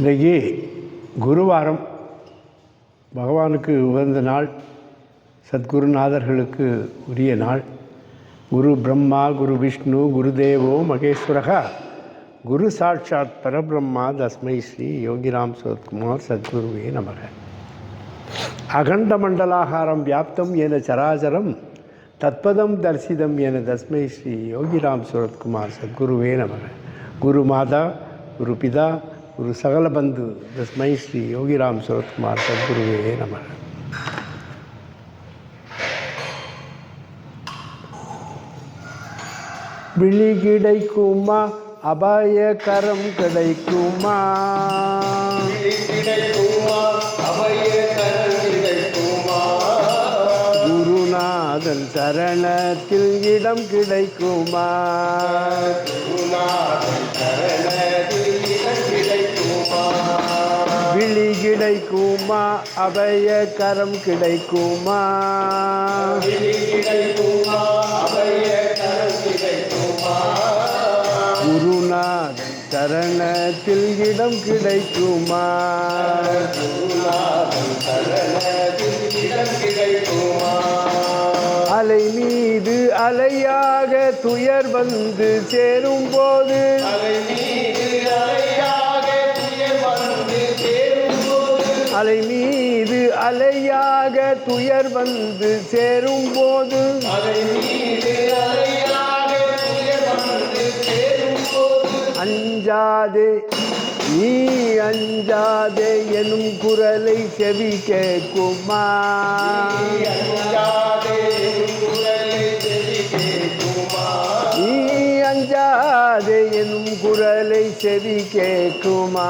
இன்றைக்கி குருவாரம் பகவானுக்கு உகந்த நாள் சத்குருநாதர்களுக்கு உரிய நாள். குரு பிரம்மா குரு விஷ்ணு குருதேவோ மகேஸ்வரகா. குரு சாட்சாத் பரபிரம்மா தஸ்மை ஸ்ரீ யோகிராம் சுரத்குமார் சத்குருவே நமக. அகண்டமண்டலாகாரம் வியாப்தம் என சராசரம் தத்பதம் தரிசிதம் என தஸ்மை ஸ்ரீ யோகிராம் சுரத்குமார் சத்குருவே நமக. குரு மாதா குரு பிதா குரு சகல பந்து தஸ்மை ஸ்ரீ யோகிராம் சுரத்குமார் சத்குருவே நமக விழி கிடைக்குமா? அபாயகரம் கிடைக்குமா? குருநாதன் சரணத்தில் இடம் கிடைக்குமா? குருநாதன் சரணத்தில் கிடைக்குமா? அபய கரம் கிடைக்குமா? குருநாதன் சரணத்தில் இடம் கிடைக்குமா? அலை மீது அலையாக துயர் வந்து சேரும் போது அலை மீது அலையாக துயர் வந்து சேரும் அலை மீது அலையாக துயர் வந்து சேரும் போது. சேரும்போது அஞ்சாதே நீ அஞ்சாதே எனும் குரலை செவி கேட்குமா குரலை செவி கேட்குமா? நீ அஞ்சாதே எனும் குரலை செவி கேட்குமா?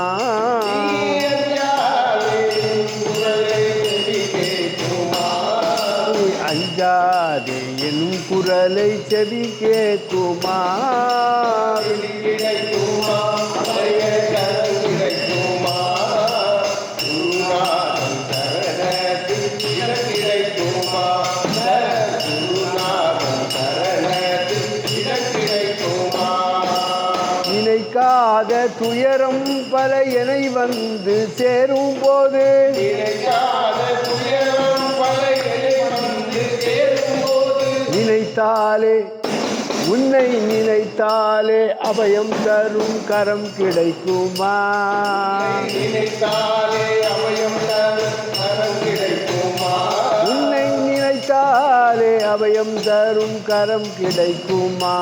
குரலை செவி கேட்குமா? துயரம் பல என வந்து சேரும் போது. நினைத்தாலே உன்னை நினைத்தாலே அபயம் தரும் கரம் கிடைக்குமா? நினைத்தாலே அபயம் தரும் கரம் கிடைக்குமா உன்னை நினைத்தாலே அபயம் தரும் கரம் கிடைக்குமா?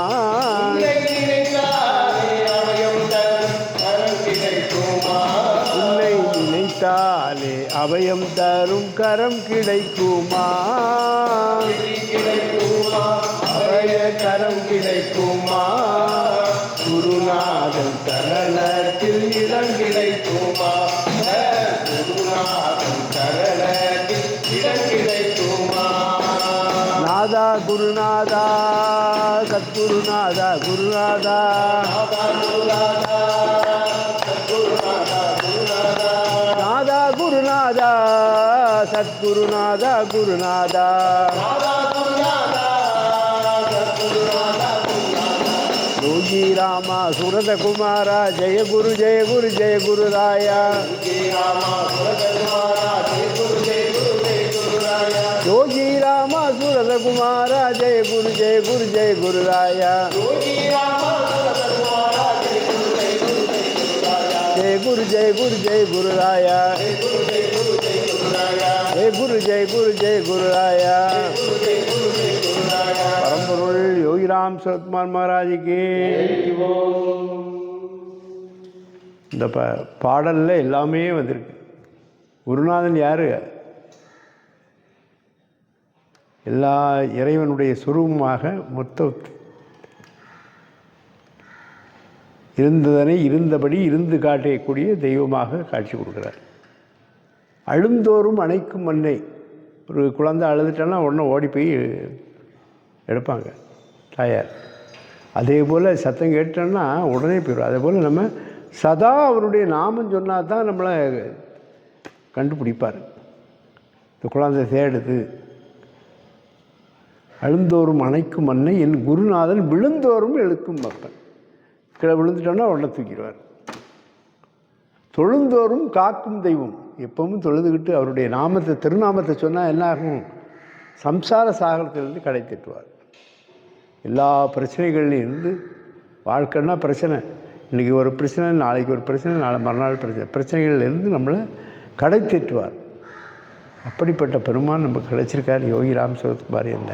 உன்னை நினைத்தாலே அபயம் தரும் கரம் கிடைக்குமா உன்னை கிடைக்குமா? கரம் கிடைக்குமா? குருநாதன் சரணத்தில் இடம் கிடைக்குமா? குருநாதன் சரணத்தில் இடம் கிடைக்குமா? நாதா குருநாதா சத்குருநாதா குருநாதா. நாதா குருநாதா சத்குருநாதா குருநாதா. யோகி ராமா சுரதகுமாரா ஜெய குரு ஜெய குரு ஜெய குருராயா யோகி ராமா சுரதகுமாரா ஜெய குரு ஜெய குரு ஜெய குருராயா ஜெய குரு ஜெய குரு ஜெய குருராயா ஜெய குரு ஜெய குரு ஜெய குருராயா பொருள் யோகிராம் சரத்குமார் மகாராஜுக்கு. இந்த ப பாடலில் எல்லாமே வந்திருக்கு. குருநாதன் யார்? எல்லா இறைவனுடைய சுரூபமாக மொத்த இருந்ததனை இருந்தபடி இருந்து காட்டக்கூடிய தெய்வமாக காட்சி கொடுக்குறார். அழுந்தோறும் அணைக்கும் மண்ணை. ஒரு குழந்தை அழுதுட்டேன்னா உடனே ஓடி போய் எடுப்பாங்க தாயார். அதே போல் சத்தம் கேட்டோன்னா உடனே போயிடும். அதே போல் நம்ம சதா அவருடைய நாமம் சொன்னால் தான் நம்மளை கண்டுபிடிப்பார். இந்த குழந்தை தேடுது. அழுந்தோறும் அணைக்கும் அன்னை என் குருநாதன் விழுந்தோறும் எழுக்கும் மப்பன் கீழே விழுந்துட்டோன்னா உடனே தூக்கிடுவார். தொழுந்தோறும் காக்கும் தெய்வம். எப்பவும் தொழுதுகிட்டு அவருடைய நாமத்தை திருநாமத்தை சொன்னால் என்ன ஆகும்? சம்சார சாகரத்திலிருந்து கடை தட்டுவார் எல்லா பிரச்சனைகள்லையும் இருந்து வாழ்க்கைன்னா பிரச்சனை. இன்றைக்கி ஒரு பிரச்சனை நாளைக்கு ஒரு பிரச்சனை நாளை மறுநாள் பிரச்சனை. பிரச்சனைகள்லேருந்து நம்மளை கடை தேற்றுவார் அப்படிப்பட்ட பெருமான் நம்ம கிடைச்சிருக்கார். யோகி ராம் சிவகுமார் என்ற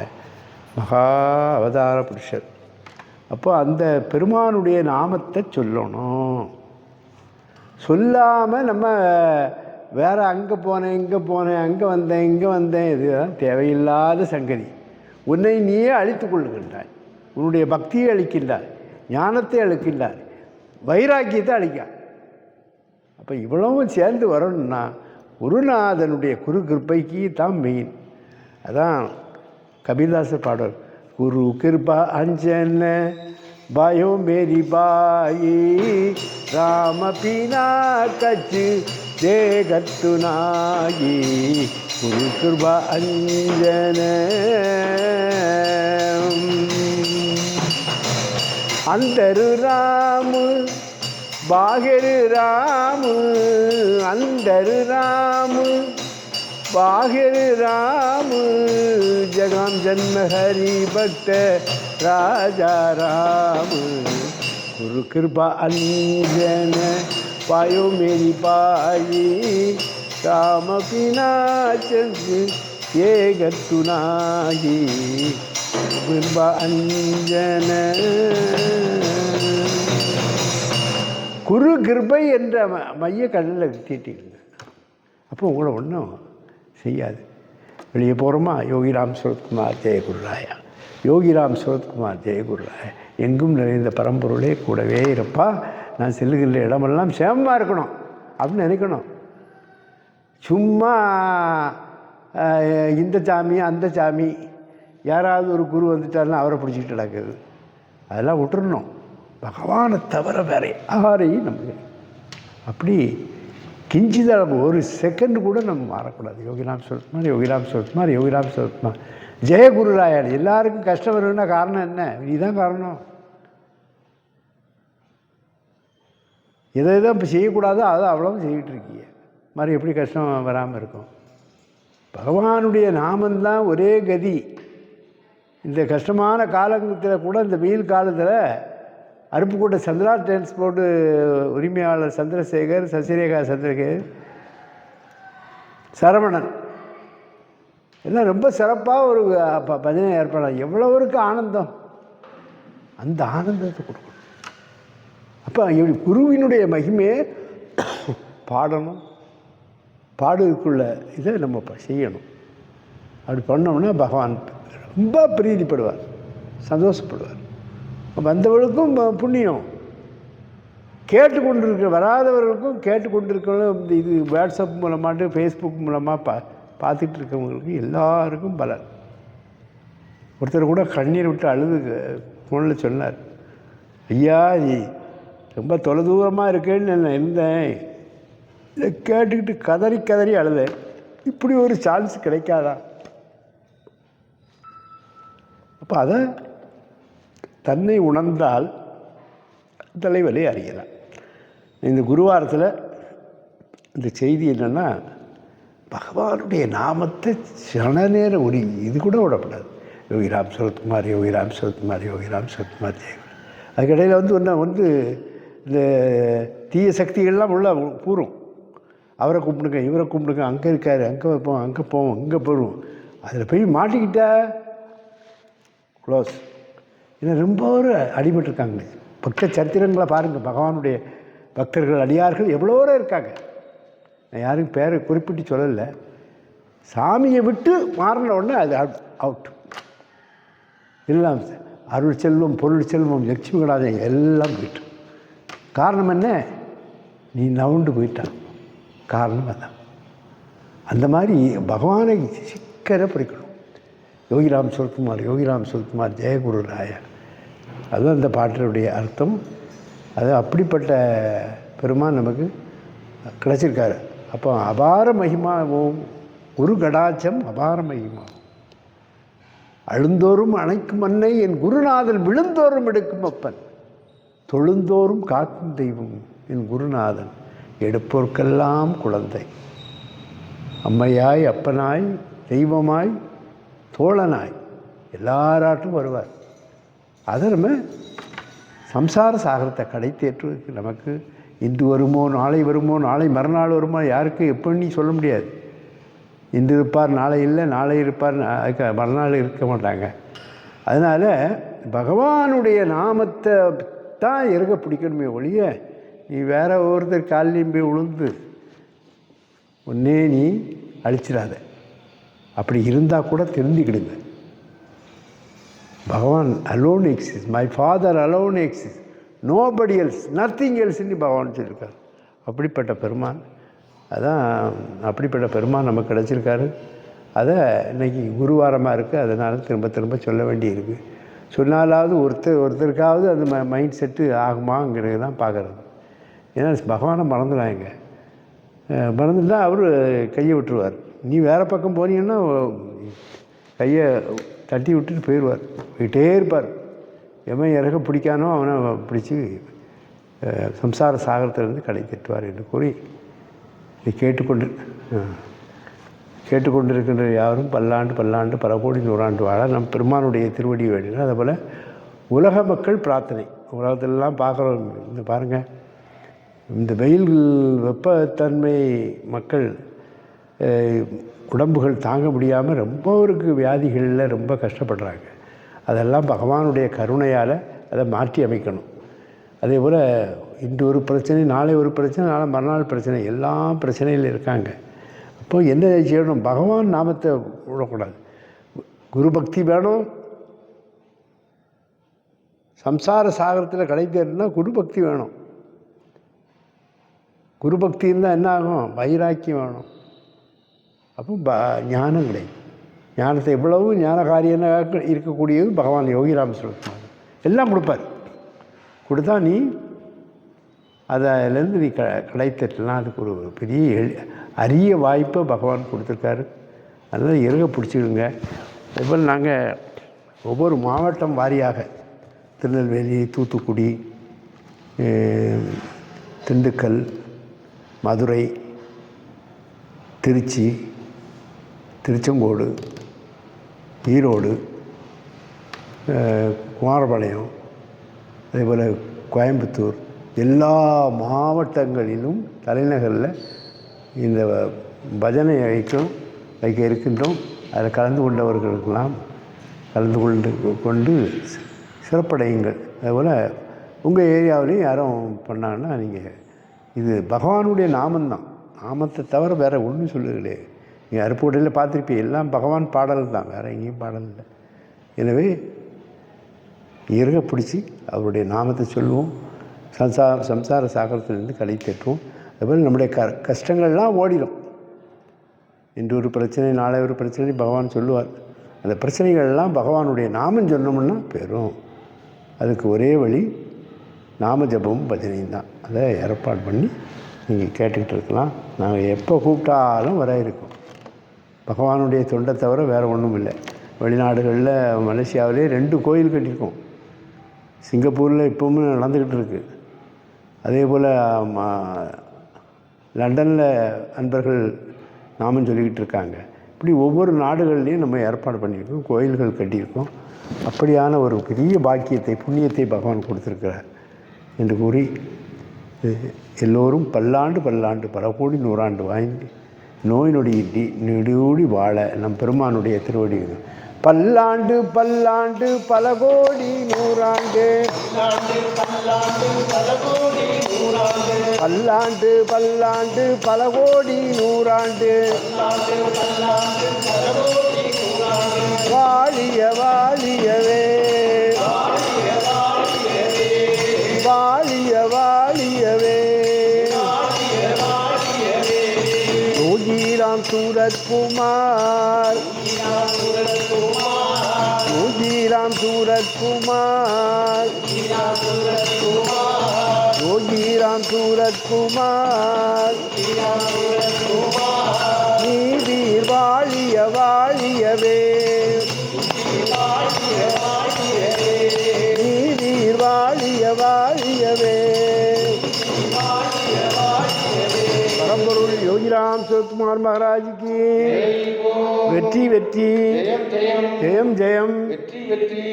மகா அவதார புருஷர். அப்போ அந்த பெருமானுடைய நாமத்தை சொல்லணும். சொல்லாமல் நம்ம வேறு அங்கே போனேன் இங்கே போனேன் அங்கே வந்தேன் இங்கே வந்தேன் இதுதான் தேவையில்லாத சங்கதி. உன்னை நீயே அழித்து கொள்ளுகின்றாய். உன்னுடைய பக்தியை அளிக்கின்றார் ஞானத்தை அளிக்கின்றார் வைராக்கியத்தை அளிக்காய் அப்போ இவ்வளவும் சேர்ந்து வரணும்னா குருநாதனுடைய குரு கிருப்பைக்கு தான் மெயின் அதான் கபிதாசர் பாடல் குரு கிருபா அஞ்சன பயோ மேரி பாயி ராம பீனா கச்சு தேகத்து நாயி குரு கிருபா அஞ்சன. அந்தரு ராமு பாகரு ராமு அந்தரு ராமு பாகரு ராமு ஜகாம் ஜன்ம ஹரி பக்த ராஜா ராமு. குரு கிருபா அஞ்சன பாயோ மேரி பாயி ராம பினாச்சு ஏகத்து நாயி கிருபா அஞ்சன. குரு கிருபை என்ற மைய கடலில் தீட்டிடுங்க அப்போ உங்களை ஒன்றும் செய்யாது. வெளியே போகிறோமா யோகிராம் சுரத்குமார் ஜெயகுருராயா. யோகிராம் சுரத்குமார் ஜெயகுருராயா. எங்கும் நிறைந்த பரம்பொருளே கூடவே இருப்பா. நான் செல்லுகின்ற இடமெல்லாம் சேமமாக இருக்கணும் அப்படின்னு நினைக்கணும். சும்மா இந்த சாமி அந்த சாமி யாராவது ஒரு குரு வந்துட்டாருன்னா அவரை பிடிச்சிக்கிட்டு நடக்குது. அதெல்லாம் விட்டுறணும். பகவானை தவிர வேறே யாரையும் நம்ம அப்படி கிஞ்சிதளவு ஒரு செகண்ட் கூட நம்ம மாறக்கூடாது. யோகிராம் சுரத்குமார் யோகிராம் சுரத்குமார் யோகிராம் சுரத்குமார். ஜெயகுருராயன் எல்லாருக்கும் கஷ்டம் வருதுன்னா காரணம் என்ன? நீ தான் காரணம். எதை எதை இப்போ செய்யக்கூடாதோ அதை அவ்வளவு செய்யிட்டு இருக்கீங்க. மாதிரி எப்படி கஷ்டம் வராமல் இருக்கும்? பகவானுடைய நாமந்தான் ஒரே கதி. இந்த கஷ்டமான காலத்தில் கூட இந்த வெயில் காலத்தில் அருப்புக்கோட்டை சந்திரா டிரான்ஸ்போர்ட்டு உரிமையாளர் சந்திரசேகர் சசிரேகா சந்திரசேகர் சரவணன். எல்லாம் ரொம்ப சிறப்பாக ஒரு ப- பஜனை ஏற்பாடு. எவ்வளோருக்கு ஆனந்தம். அந்த ஆனந்தத்தை கொடுக்கணும். அப்போ இப்படி குருவினுடைய மகிமையை பாடணும். பாடுறதுக்குள்ள இதை நம்ம செய்யணும். அப்படி பண்ணோம்னா பகவான் ரொம்ப பிரீதிப்படுவார். சந்தோஷப்படுவார். வந்தவர்களுக்கும் புண்ணியம் புண்ணியம். கேட்டுக்கொண்டிருக்க வராதவர்களுக்கும் கேட்டுக்கொண்டிருக்கவங்களும் இது வாட்ஸ்அப் மூலமாட்டு ஃபேஸ்புக் மூலமாக பா பார்த்துட்டு இருக்கவங்களுக்கு எல்லாருக்கும் பலன். ஒருத்தர் கூட கண்ணீர் விட்டு அழுது ஃபோனில் சொன்னார் ஐயா நீ ரொம்ப தொலைதூரமாக இருக்கேன்னு நான் இருந்தேன். இதை கேட்டுக்கிட்டு கதறி கதறி அழுதேன். இப்படி ஒரு சான்ஸ் கிடைக்காதா? அப்போ அதை தன்னை உணர்ந்தால் தலைவலி அறியலாம் இந்த குருவாரத்தில் இந்த செய்தி என்னென்னா பகவானுடைய நாமத்தை சன நேரம் ஒரு இது கூட விடப்படாது. யோகி ராம் சரத்குமார் யோகி ராம் சரத்குமார் யோகி ராம் சரத்குமார் ஜெயகுமார் அதுக்கிடையில் வந்து ஒன்று வந்து இந்த தீய சக்திகள்லாம் உள்ள பூரும். அவரை கும்பிடுங்க இவரை கும்பிடுங்க அங்கே இருக்கார் அங்கே வைப்போம் அங்கே போவோம் இங்கே போடுவோம் அதில் போய் மாட்டிக்கிட்டால் க்ளோஸ் இன்னும் ரொம்ப ஒரு அடிபட்டிருக்காங்க. பக்த சரித்திரங்களை பாருங்கள் பகவானுடைய பக்தர்கள் அடியார்கள் எவ்வளோரோ இருக்காங்க. நான் யாரும் பேரை குறிப்பிட்டு சொல்லலை. சாமியை விட்டு மாறின உடனே அது அவுட் அவுட் எல்லாம் அருள் செல்வம் பொருள் செல்வம் லட்சுமி கடாதம் எல்லாம் போயிட்டு. காரணம் என்ன? நீ நவுண்டு போயிட்டான். காரணம் அதான். அந்த மாதிரி பகவானை சிக்கரை பிடிக்கணும் யோகிராம் சுரத்குமார் யோகிராம் சுரத்குமார் ஜெயகுரு ராயா அதுதான் அந்த பாட்டினுடைய அர்த்தம். அது அப்படிப்பட்ட பெருமான் நமக்கு கிடச்சிருக்காரு. அப்போ அபார மகிமாவும் குரு கடாச்சம் அபார மகிமாவும். அழுந்தோறும் அணைக்கும் அன்னை என் குருநாதன் விழுந்தோறும் எடுக்கும் அப்பன். தொழுந்தோறும் காக்கும் தெய்வம் என் குருநாதன். எடுப்போர்க்கெல்லாம் குழந்தை. அம்மையாய் அப்பனாய் தெய்வமாய் தோழனாய். எல்லாராட்டும் வருவார். அதை நம்ம சம்சார சாகரத்தை கடை நமக்கு இன்று வருமோ நாளை வருமோ நாளை மறுநாள் வருமோ யாருக்கு எப்படின்னு சொல்ல முடியாது. இன்று இருப்பார் நாளை இல்லை நாளை இருப்பார் மறுநாள் இருக்க மாட்டாங்க. அதனால் பகவானுடைய நாமத்தை தான் இறக பிடிக்கணுமே ஒழிய நீ வேற ஒருத்தர் காலையும் போய் உளுந்து ஒன்னே நீ அழிச்சிடாத. அப்படி இருந்தால் கூட தெரிஞ்சுக்கிடுங்க Bhagavan alone exists my father alone exists nobody else nothing எல்ஸ்ன்னு Bhagavan சொல்லியிருக்கார் அப்படிப்பட்ட பெருமான். அதான் அப்படிப்பட்ட பெருமான் நமக்கு கிடச்சிருக்காரு. அதை இன்னைக்கு குருவாரமாக இருக்குது அதனால் திரும்ப திரும்ப சொல்ல வேண்டியிருக்கு. சொன்னாலாவது ஒருத்தர் ஒருத்தருக்காவது அந்த ம மைண்ட் செட்டு ஆகுமாங்கிறது தான் பார்க்குறது. ஏன்னா பகவானை மறந்துடாங்க மறந்துட்டால் அவர் கையை விட்டுருவார். நீ வேறு பக்கம் போனீங்கன்னா கையை தட்டி விட்டுட்டு போயிடுவார். போயிட்டே இருப்பார். எவன் இறக பிடிக்கானோ அவனை பிடிச்சி சம்சார சாகரத்திலிருந்து கடை தட்டுவார் என்று கூறி இதை கேட்டுக்கொண்டு கேட்டுக்கொண்டிருக்கின்ற யாரும் பல்லாண்டு பல்லாண்டு பல கோடி நூறாண்டு வாழ நம் பெருமானுடைய திருவடி வேண்டினார் அதேபோல் உலக மக்கள் பிரார்த்தனை. உலகத்திலலாம் பார்க்குறோம். இந்த பாருங்கள் இந்த வெயில் வெப்பத்தன்மை மக்கள் உடம்புகள் தாங்க முடியாமல் ரொம்ப ஒரு வியாதிகளில் ரொம்ப கஷ்டப்படுறாங்க. அதெல்லாம் பகவானுடைய கருணையால் அதை மாற்றி அமைக்கணும். அதே போல் இன்று ஒரு பிரச்சனை நாளை ஒரு பிரச்சனை நாளை மறுநாள் பிரச்சனை எல்லா பிரச்சனையில் இருக்காங்க. அப்போ என்ன செய்யணும்? பகவான் நாமத்தை விடக்கூடாது. குரு பக்தி வேணும். சம்சார சாகரத்தில் கடை தேடணும்னா குரு பக்தி வேணும். குரு பக்தி இருந்தால் என்ன ஆகும்? வைராக்கியம் வேணும். அப்போ ப ஞானம் கிடைக்கும். ஞானத்தை எவ்வளவு ஞான காரியமாக இருக்கக்கூடியது பகவான் யோகிராம் சொல்லுவார் எல்லாம் கொடுப்பார். கொடுத்தா நீ அதிலேருந்து நீ க கிடைத்தட்டலாம் அதுக்கு ஒரு பெரிய எளி அரிய வாய்ப்பை பகவான் கொடுத்துருக்காரு. அதனால் இறக பிடிச்சிடுங்க. அதுபோல் நாங்கள் ஒவ்வொரு மாவட்டம் வாரியாக திருநெல்வேலி தூத்துக்குடி திண்டுக்கல் மதுரை திருச்சி திருச்செங்கோடு ஈரோடு குமாரபாளையம் அதேபோல் கோயம்புத்தூர் எல்லா மாவட்டங்களிலும் தலைநகரில் இந்த பஜனை வைக்கும் வைக்க இருக்கின்றோம். அதில் கலந்து கொண்டவர்களுக்கெல்லாம் கலந்து கொண்டு கொண்டு சிறப்படையுங்கள். அதுபோல் உங்கள் ஏரியாவிலையும் யாரும் பண்ணாங்கன்னா நீங்கள் இது பகவானுடைய நாமந்தான். நாமத்தை தவிர வேறு ஒன்றும் சொல்லுங்களே நீங்கள் அருப்புக்கோட்டையில் பார்த்துருப்பீங்க எல்லாம் பகவான் பாடல் தான் வேறு எங்கேயும் பாடல் இல்லை எனவே இறுக பிடிச்சி அவருடைய நாமத்தை சொல்லுவோம். சம்சார சம்சார சாகரத்திலிருந்து களை தேற்றுவோம் அதுபோல் நம்முடைய க கஷ்டங்கள்லாம் ஓடிடும் இன்று ஒரு பிரச்சனை நாளை ஒரு பிரச்சனை பகவான் சொல்லுவார். அந்த பிரச்சனைகள்லாம் பகவானுடைய நாமம் சொன்னோம்னா பெறும். அதுக்கு ஒரே வழி நாம ஜபமும் பஜனையும் தான். அதை ஏற்பாடு பண்ணி நீங்கள் கேட்டுக்கிட்டு இருக்கலாம். நாங்கள் எப்போ கூப்பிட்டாலும் வர இருக்கோம். பகவானுடைய தொண்டை தவிர வேறு ஒன்றும் இல்லை. வெளிநாடுகளில் மலேசியாவிலே ரெண்டு கோயில் கட்டியிருக்கோம். சிங்கப்பூரில் இப்போவும் நடந்துக்கிட்டு இருக்கு. அதே போல் லண்டனில் அன்பர்கள் நாமும் சொல்லிக்கிட்டு இருக்காங்க. இப்படி ஒவ்வொரு நாடுகள்லேயும் நம்ம ஏற்பாடு பண்ணியிருக்கோம் கோயில்கள் கட்டியிருக்கோம். அப்படியான ஒரு பெரிய பாக்கியத்தை புண்ணியத்தை பகவான் கொடுத்துருக்கிறார் என்று கூறி எல்லோரும் பல்லாண்டு பல்லாண்டு பல கோடி நூறாண்டு வாங்கி நோய் நொடியின்றி நெடுடி வாழ நம் பெருமானுடைய திருவடி பல்லாண்டு பல்லாண்டு பல கோடி நூறாண்டு. பல்லாண்டு பல்லாண்டு பல கோடி நூறாண்டு. வாழிய வாழியவே. யோகிராம் சூரத்குமார் யோகிராம் சூரத்குமார் யோகிராம் சூரத்குமார் நீதீர் வாழிய வாழியவே நீதீர் வாழிய வாழியவே. ஸ்ரீராம் சிவகுமார் மகாராஜுக்கு. வெற்றி வெற்றி. ஜெயம் ஜெயம். வெற்றி வெற்றி.